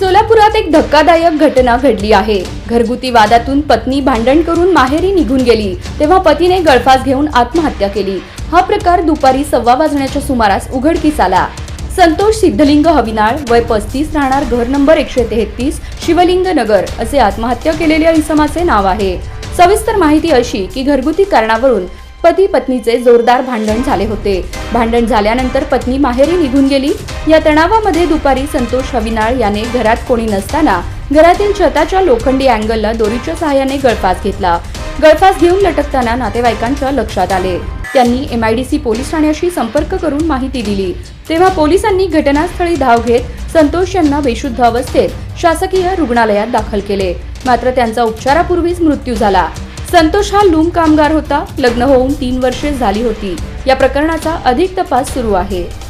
सोलापुरात एक धक्कादायक घटना घडली आहे. घरगुती वादातून पत्नी भांडण करून माहेरी निघून गेली. तेव्हा पतीने गळफास घेऊन आत्महत्या केली. हा प्रकार दुपारी सव्वा वाजण्याच्या सुमारास उघडकीस आला. संतोष सिद्धलिंग हविनाळ वय पस्तीस राहणार घर नंबर एकशे तेहतीस शिवलिंग नगर असे आत्महत्या केलेल्या इसमाचे नाव आहे. सविस्तर माहिती अशी की घरगुती कारणावरून पती पत्नीचे जोरदार भांडण झाले होते. भांडण झाल्यानंतर पत्नी माहेरी निघून गेली. या तणावामध्ये दुपारी संतोष हविनाळ याने घरात कोणी नसताना घरातील छताच्या लोखंडी अँगलला दोरीच्या सहाय्याने गळफास घेतला. गळफास घेऊन लटकताना नातेवाईकांच्या लक्षात आले. त्यांनी एमआयडीसी पोलीस ठाण्याशी संपर्क करून माहिती दिली. तेव्हा पोलिसांनी घटनास्थळी धाव घेत संतोष यांना बेशुद्ध अवस्थेत शासकीय रुग्णालयात दाखल केले. मात्र त्यांचा उपचारापूर्वीच मृत्यू झाला. संतोष हा लूम कामगार होता. लग्न होऊन तीन वर्षे झाली होती. या प्रकरणाचा अधिक तपास सुरू आहे.